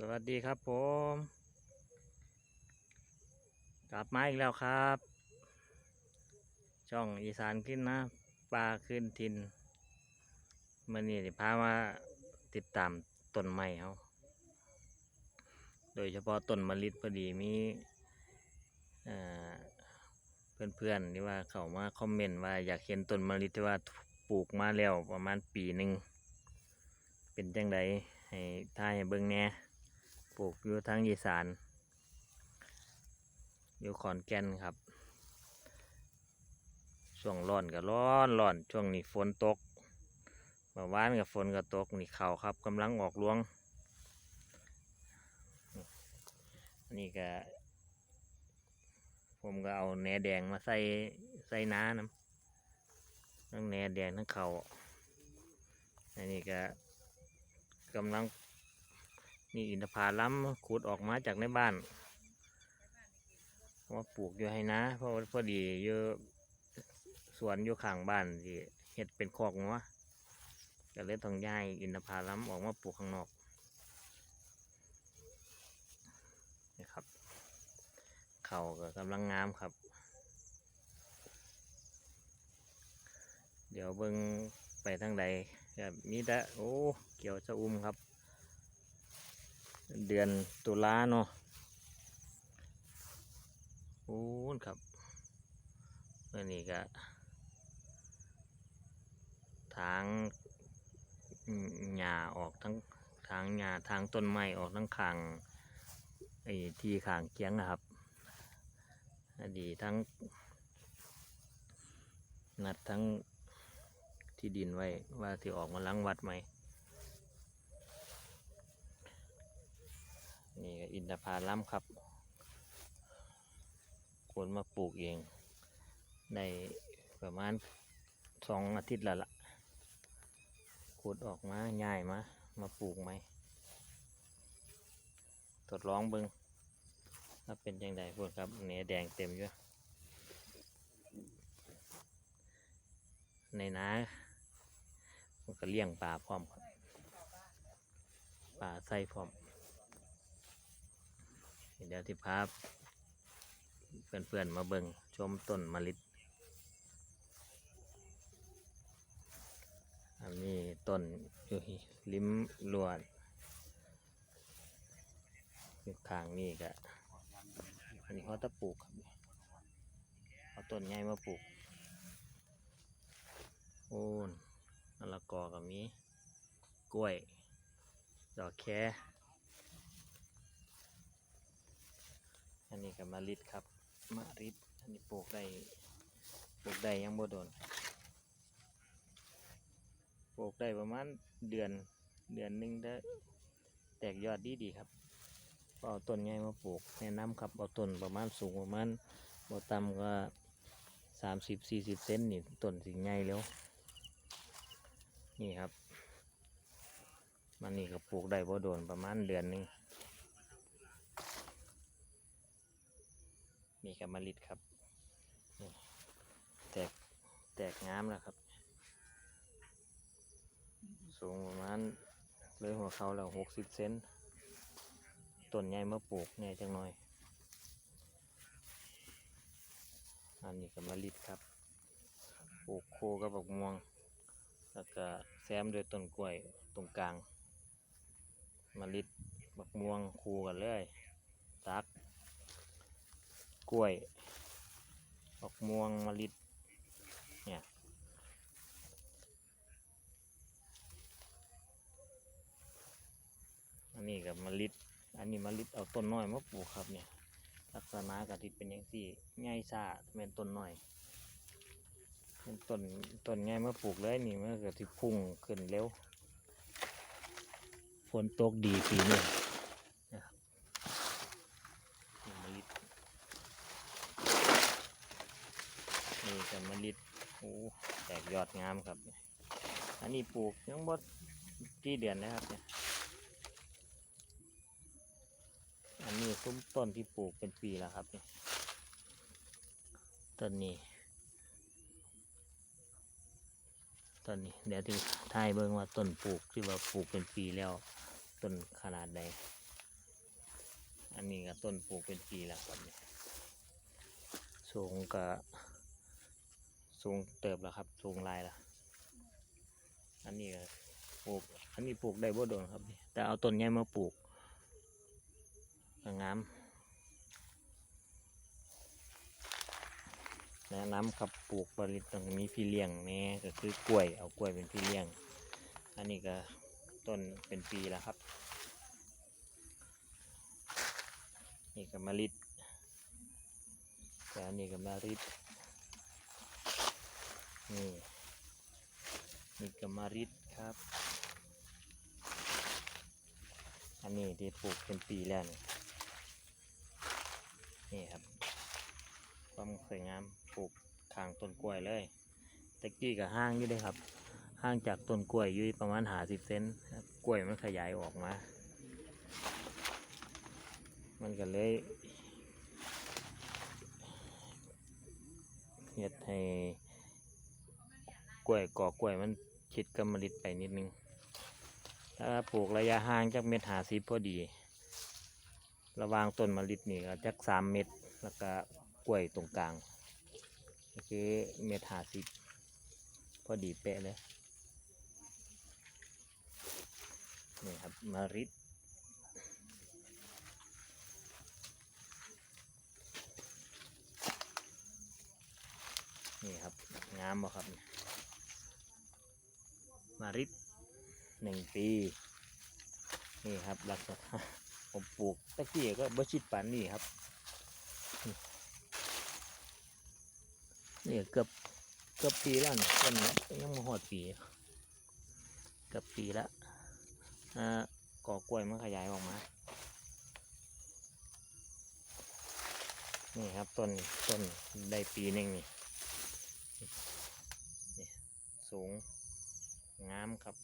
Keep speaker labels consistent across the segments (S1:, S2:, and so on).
S1: สวัสดีครับผม กลับมาอีกแล้วครับ ช่องอีสานขึ้นนะปลาขึ้นทินมันนี่พามาติดตามต้นไม้เขาโดยเฉพาะต้นมะลิพอดีมีเอ่อเพื่อนๆที่ว่าเขามาคอมเมนต์ว่าอยากเห็นต้นมะลิที่ว่าปลูกมาแล้วประมาณปีหนึ่งเป็นจังไดให้ท่ายให้เบิ่งแน่ ปลูกอยู่ทางอีสาน อยู่ขอนแก่นครับ ช่วงร้อนก็ร้อนร้อนช่วงนี้ฝนตกเมื่อวานกับฝนก็ตกนี่เขาครับกำลังออกรวง นี่ก็ ผมก็เอาแหนแดงมาใส่ใส่น้ำนำทั้งแหนแดงทั้งเขาอันนี้ก็กำลัง นี่อินทผลัมขุดออกมาจากในบ้านมาปลูกอยู่ให้นะ เพราะพอดีอยู่สวนอยู่ข้างบ้านที่เห็ดเป็นคอกงัวก็เลยต้องย้ายอินทผลัมออกมาปลูกข้างนอกนี่ครับเข่าก็กำลังงามครับ เดี๋ยวเบิ่งไปทางใดแบบมีแต่โอ้เกี่ยวจะอุ้มครับ เดือนตุลาเนาะโอ้ครับเมื่อนี้ก็ทางหญ้าออกทั้งทางหญ้าทางต้นไม้ออกทั้งขางไอ้ที่ขางเคียงนะครับอดีทั้งนัดทั้งที่ดินไว้ว่าที่ออกมาล้างวัดไหม นี่ก็อินทผลัมครับคนมาปลูกเองได้ประมาณสองอาทิตย์ล้วล่ะขุดออกมาง่ายมา มาปลูกไหมทดลองเบิงถ้าเป็นยังไงพวกครับเนื้อแดงเต็มอยู่ในนามันก็เลี้ยงปลาพร้อมครับปลาใส่พร้อม เดี๋ยวที่พาเพื่อนๆมาเบิ่งชมต้นมะลิอันนี้ต้นอยู่ริมลวดอยู่ข้างนี่ก็อันนี้เขาตะปลูกครับเอาต้นใหญ่มาปลูกโอ้นมะละกอกับมีกล้วย ดอกแค อันนี้ก็มะลิดครับมะลิดอันนี้ปลูกได้ปลูกได้ยังบ่โดนปลูกได้ประมาณเดือนเดือนหนึงได้แตกยอดดีดีๆครับก็เอาต้นใหญ่มาปลูกแนะนำครับเอาต้นประมาณสูงประมาณบ่ต่ำก็สามสิบสี่สิบเซนนี่ต้นสิใหญ่แล้วนี่ครับ มันนี่ก็ปลูกได้บ่โดนประมาณเดือนหนึง มีกับมะลิดครับนี่แตกแตกงามแล้วครับ สูงประมาณเลยหัวเขาแล้วหกสิบเซนต้นใหญ่มาปลูกเนี่ยจังหน่อย อันนี้กับมะลิดครับปลูกโคกับบักม่วง แล้วก็แซมด้วยต้นกล้วยตรงกลางมะลิดบักม่วงคูกันเลยตัก กล้วยดอกม่วงมะลิเนี่ยอันนี้กับมะลิอันนี้มะลิเอาต้นน้อยมาปลูกครับเนี่ยลักษณะกะทิเป็นอย่างสี่ง่ายซ่าเป็นต้นน้อยเป็นต้นต้นง่ายมาปลูกเลยนี่มันก็ที่พุ่งขึ้นเร็วฝนตกดีปีนี้นะครับนี่มะลิด นี่กับมะลิด โอ้แตกยอดงามครับ อันนี้ปลูกยังบดกี่เดือนนะครับเนี่ยอันนี้ซุ้มต้นที่ปลูกเป็นปีแล้วครับเนี่ยต้นนี้ต้นนี้เดี๋ยวที่ทายเบิ่งว่าต้นปลูกที่ว่าปลูกเป็นปีแล้วต้นขนาดใดอันนี้ก็ต้นปลูกเป็นปีแล้วครับเนี่ยสูงก็ สูงเติบแล้วครับ สูงลายล้วอันนี้ก็ปลูก อันนี้ปลูกได้บ่โดนครับ แต่เอาต้นใหญ่มาปลูกงามแนะนำครับปลูกผลิตต้องมีพี่เลี้ยงแน่ก็คือกล้วย เอากล้วยเป็นพี่เลี้ยง อันนี้ก็ต้นเป็นปีแล้วครับ นี่ก็มะลิดแต่อันนี้ก็มะลิด นี่นี่กมะริดครับ อันนี้ที่ปลูกเป็นปีแล้วนี่นี่ครับ ความสวยงามปลูกข้างต้นกล้วยเลยตะกี้กับห้างอยู่เลยครับห่างจากต้นกล้วยอยู่ประมาณหาสิบเซนกล้วยมันขยายออกมา มันก็เลยเฮ็ดให้ กล้วยกอกล้วยมันชิดกำมะลิดไปนิดนึง ถ้าปลูกระยะห่างจากเม็ดหาสิบพอดี ระวางต้นมะลิดนี่ก็จักสามเม็ดแล้วก็กล้วยตรงกลางก็คือเม็ดหาสิบพอดีเป๊ะเลยนี่ครับมาริดนี่ครับงามบ่ครับเนี่ย มาริดหนึ่งปี นี่ครับหลักษณะผมปลูกตะกี้ก็บชิดปานนี่ครับ นี่เกือบเกือบปีแล้วนี่ต้นนี้ยังมาหอดปีเกือบปีแล้วอ่ากอกล้วยมันขยายออกมา นี่ครับต้นต้นได้ปีหนึ่งนี่นี่สูง งามครับ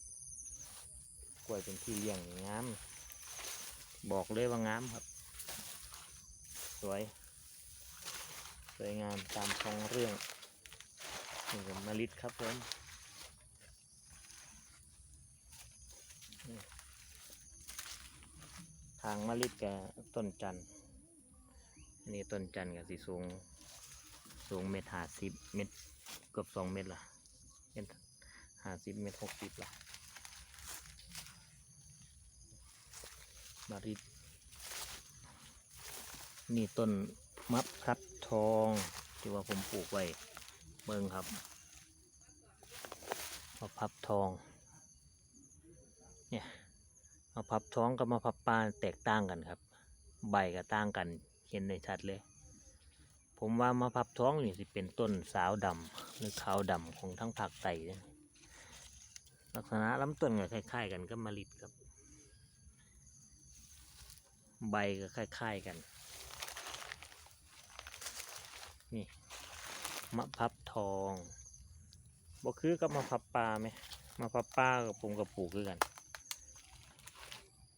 S1: กล้วยเป็นที่เลี้ยงงาม บอกเลยว่างามครับ สวย สวยงามตามท้องเรื่องนี่ผมมะลิดครับผมทางมะลิดกับต้นจันอันนี้ต้นจันกับสีสูง สูงเมตรห้าสิบเมตรเกือบสองเมตรละเมตร ห้าสิบเมตรหกสิบละมะลิดนี่ต้นมะพร้าวทองที่ว่าผมปลูกไว้เบิ่งครับมะพร้าวทอง เนี่ยมะพร้าวท้องกับมะพร้าวปลาแตกต่างกันครับ ใบก็ต่างกัน เห็นได้ชัดเลย ผมว่ามะพร้าวท้องนี่สิเป็นต้นสาวดำหรือขาวดำของทั้งภาคใต้เลย ลักษณะลำต้นก็คล้ายๆ กันกับมะลิดครับ ใบก็คล้ายๆกัน นี่มะพร้าวทองบ่คือกับมะพร้าวปลาไหมมะพร้าวปลากับผมกับปลูกคือกัน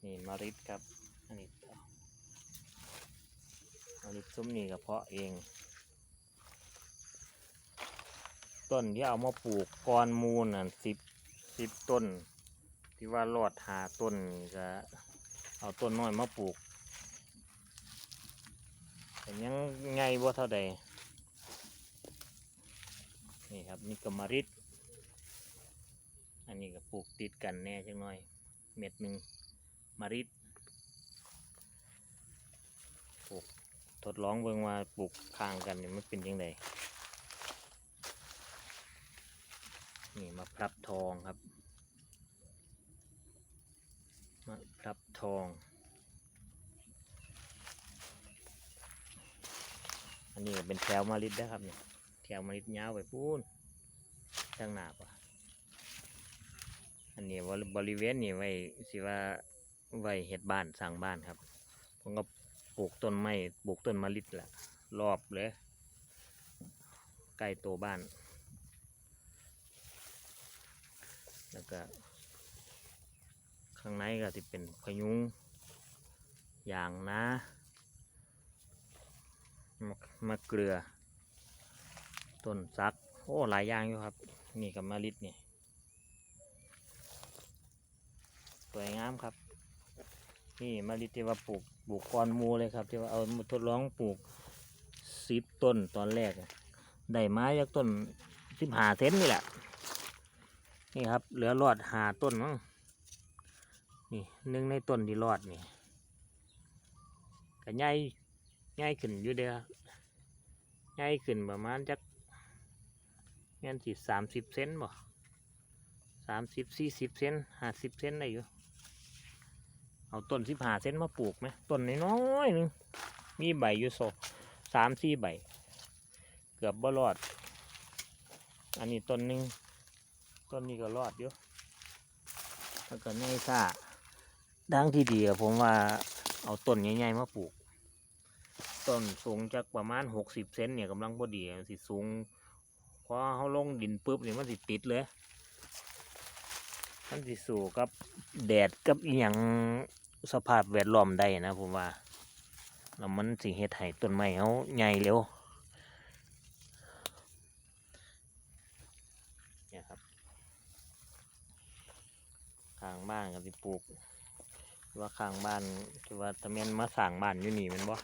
S1: นี่มาริดครับอันนี้ต่มาริดซุ้มนี่ก็เพาะเองต้นที่เอามาปลูกกอนมูลน่ะสิบ สิบต้น ที่ว่ารอดหาต้นก็เอาต้นน้อยมาปลูกแต่ยังไงว่าเท่าใดนี่ครับนี่กมาริดอันนี้ก็ปลูกติดกันแน่จังหน่อย เม็ดหนึ่งมาริดปลูกทดลองเบิ่งว่าปลูกข้างกันนี่มันเป็นยังไง นี่มาพรับทองครับมาพรับทอง อันนี้เป็นแถวมาริดนะครับเนี่ยแถวมาริดยาวไปพูนทางหนาปะอันนี้บริเวณนี่ไว้สิว่าไว้เห็ดบ้านสร้างบ้านครับผมก็ปลูกต้นไม้ปลูกต้นมะลิดแหละรอบเลยใกล้ตัวบ้าน แล้วก็ข้างในก็จะเป็นพยุงอย่างนะมะมะเกลือ ต้นซัก โอ้หลายอย่างอยู่ครับ นี่กับมะลิดนี่สวยงามครับ นี่มะลิที่ว่าปลูกปลูกก้อนมูเลยครับ ที่ว่าเอามาทดลองปลูกสิบต้นตอนแรก ได้ไม้จากต้นสิบหาเซนนี่แหละ นี่ครับ เหลือรอดหาต้นมั้งนี่หนึ่งในต้นที่รอดนี่ก็ใหญ่ใหญ่ขึ้นอยู่เด้อใหญ่ขึ้นประมาณจักเงี้ยสิสามสิบเซนบ่สามสิบสี่สิบเซนห้าสิบเซนได้อยู่ เอาต้นสิบห้าเซนมาปลูกไหมต้นน้อยนึงมีใบอยู่สองสามสี่ใบ เกือบบ่รอด อันนี้ต้นหนึ่ง ต้นนี้ก็รอดอยู่แล้วก็ง่ายซ่าดังที่ดีผมว่าเอาต้นใหญ่ๆมาปลูก ต้นสูงจากประมาณหกสิบเซนเนี่ยกำลังพอดีสิสูงพอเขาลงดินปุ๊บเนี่ยมันสิติดเลย มันสิสู่กับแดดกับอหย่างสภาพแวดล้อมได้นะผมว่าแล้วมันสิเฮ็ดให้ต้นไม้เขาใหญ่เร็วเนี่ยครับ ข้างบ้านก็สิปลูก ว่าข้างบ้านคือว่าถ้าแม่นมาสร้างบ้านอยู่นี่มันบ่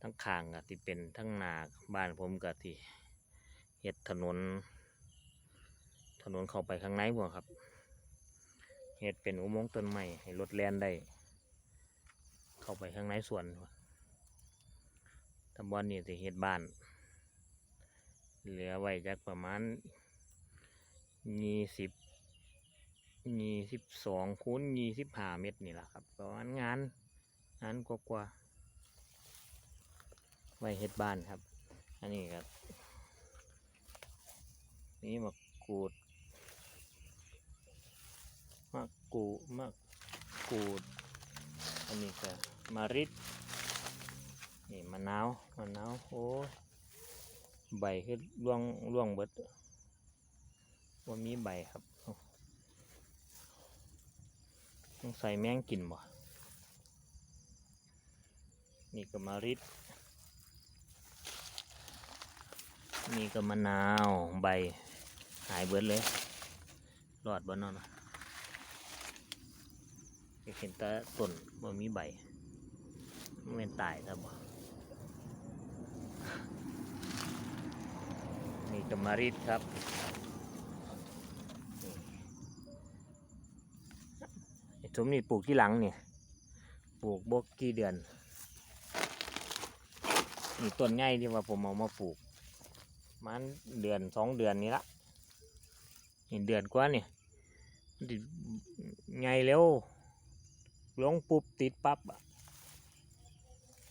S1: ทั้งข้างก็สิเป็นทั้งนาบ้านผมก็สิเฮ็ดถนน ถนนเข้าไปข้างในบ่ครับเฮ็ดเป็นอุโมงค์ต้นไม้ให้รถแล่นได้ เข้าไปข้างในสวนตำบลนี่สิเฮ็ดบ้าน เหลือไว้จักประมาณยี่สิบ ยี่สิบสองคูณยี่สิบห้าเมตรนี่แหละครับประมาณงานงานกว่าๆไว้เฮ็ดบ้านครับ อันนี้ครับนี่มะกรูดมะกรูมะกรูด อันนี้ก็มาริดนี่มะนาวมะนาวโอ้ใบคือร่วงร่วงเบิดว่ามีใบครับ ต้องใส่แมงกินบ่นี่ก็มาริดนี่ก็มะนาวใบหายเบิดเลยรอดบ่นอนเห็นแต่ต้นบ่มีใบมันเป็นตายครับบ่นี่กมาริดครับ สมนี่ปลูกที่หลังเนี่ยปลูกบกกี่เดือนนี่ต้นใหญ่ที่ว่าผมเอามาปลูก มันเดือนสองเดือนนี้ละนี่เดือนกว่านี่มันสิใหญ่เร็วลงปุ๊บติดปั๊บอะ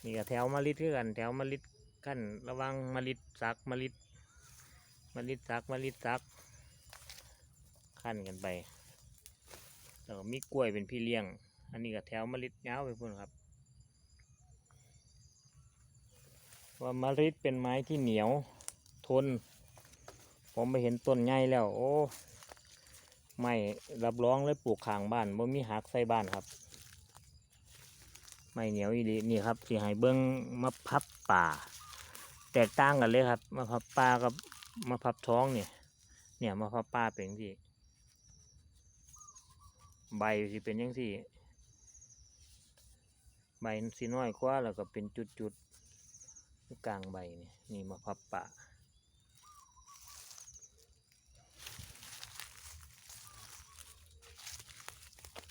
S1: นี่ก็แถวมะลิดคือกัน แถวมะลิดขั้นระวังมะลิดสักมะลิดมะลิดสักมะลิดสักขั้นกันไป แล้วก็มีกล้วยเป็นพี่เลี้ยง อันนี้ก็แถวมะลิดยาวไปพุ่นครับ ว่ามะลิดเป็นไม้ที่เหนียวทน ผมไปเห็นต้นใหญ่แล้ว โอ้ไม่รับรองเลยปลูกข้างบ้านบ่มีหักใส่บ้านครับ ไม่เหนียวอีหลีนี่ครับสีให้เบิ้งมะพับป่า แตกต่างกันเลยครับมะพับป่ากับมะพับท้องเนี่ย เนี่ยมะพับป่าเป็นที่ ใบสิเป็นยังสี่ ใบสีน้อยกว่าแล้วก็เป็นจุดๆกลางใบนี่นี่มะพับป่า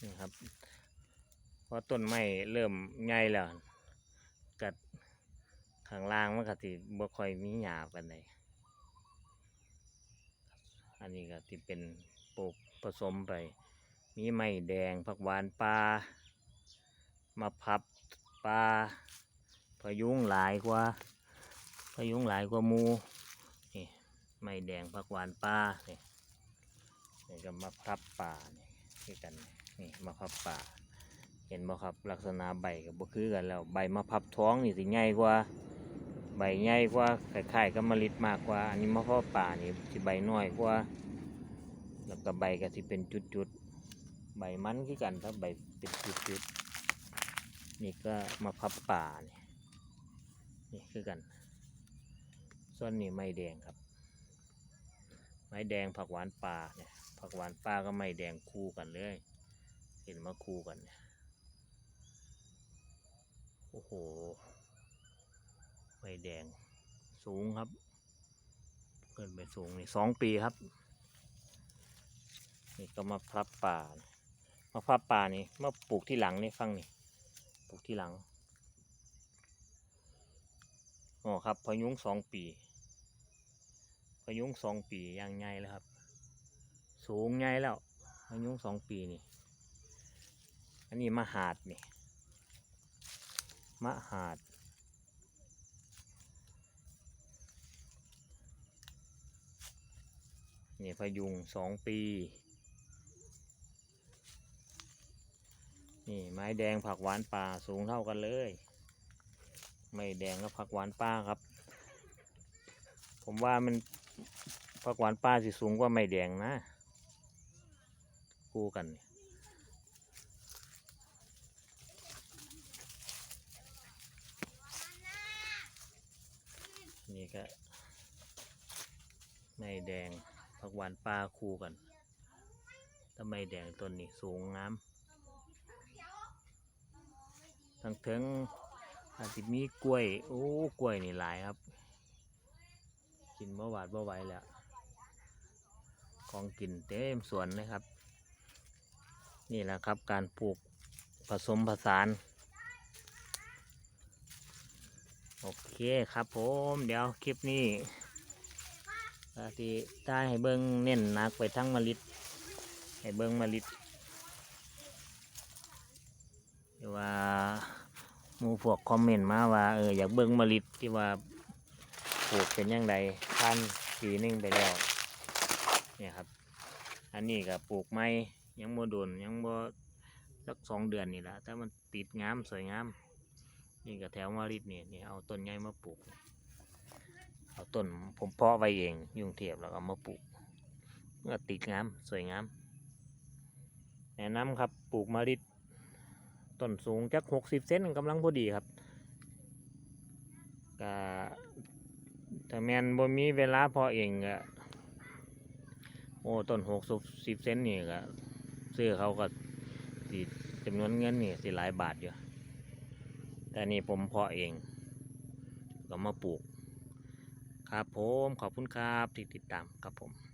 S1: นี่ครับเพราะต้นไม้เริ่มใหญ่แล้วกัดข้างล่างมันก็สิบ่ค่อยมีหญ้าปานใดอันนี้ก็ที่เป็นปลูกผสมไป มีไม้แดงผักหวานปลามะพับปลาพยุงหลายกว่าพยุงหลายกว่ามูนี่ไม้แดงผักหวานปลาเนี่ยนี่ก็มะพับป่าเนี่ยคือกันนี่มะพับป่าเห็นบ่ครับลักษณะใบกับบ่คือกันแล้วใบมะพับท้องนี่สิใหญ่กว่าใบใหญ่กว่าคล้ายๆกับมะลิดมากกว่า อันนี้มะพับป่านี่สิใบน้อยกว่า แล้วก็ใบก็สิเป็นจุด ใบมันคือกันถ้าใบเป็นจุดๆนี่ก็มะพับป่านี่นี่คือกัน ส่วนนี้ไม้แดงครับ ไม้แดงผักหวานป่าเนี่ยผักหวานป่าก็ไม้แดงคู่กันเลย เห็นมาคู่กันเนี่ยโอ้โหใบแดงสูงครับเกินไปสูงนี่สองปีครับ นี่ก็มาพลับป่ามาพลับป่านี่มาปลูกที่หลังนี่ฟังนี่ปลูกที่หลังอ๋อครับพยุงสองปีพยุงสองปีย่างใหญ่แล้วครับ สูงใหญ่แล้วพยุงสองปีนี่อันนี้มะหาดนี่มะหาดนี่พยุงสองปี นี่ไม้แดงผักหวานป่าสูงเท่ากันเลย ไม่แดงกับผักหวานป่าครับ ผมว่ามันผักหวานป่าสิสูงกว่าไม่แดงนะ คู่กันนี่นี่ก็ไม่แดงผักหวานป่าคู่กันถ้าไม่แดงต้นนี้สูงงาม ทั้งถึงอาจจะมีกล้วย โอ้กล้วยนี่หลายครับ กินเมื่อวาดเมื่อไหวแล้ว ของกินเต็มสวนเลยครับ นี่แหละครับการปลูกผสมผสาน โอเคครับผมเดี๋ยวคลิปนี้อาทิได้ให้เบิ้งเน้นหนักไปทั้งมะลิดให้เบิ้งมะลิด หรือว่าห มูพวกคอมเมนต์มาว่าเอออยากเบิ่งมะลิที่ว่าปลูกเป็นยังไงพันปีนึงไปแล้วเนี่ยครับ อันนี้ก็ปลูกไม้ยังโมโดนยังโมสักสองเดือนนี่แหละแต่มันติดงามสวยงามนี่ก็แถวมะลินี่นี่เอาต้นใหญ่มาปลูกเอาต้นผมเพาะไว้เองยุงเทียบแล้วก็เอามาปลูกเมื่อติดงามสวยงามแนะนำครับปลูกมะลิ ต้นสูงจักหกสิบเซนกำลังพอดีครับก็ถ้าแมนบ่มีเวลาพอเองก็โอ้ต้นหกสิบเซนนี่ก็ซื้อเขาก็สิจำนวนเงินนี่สิหลายบาทอยู่ แต่นี่ผมพาะเอง ก็มาปลูก ครับผม ขอบคุณครับที่ติดตามครับผม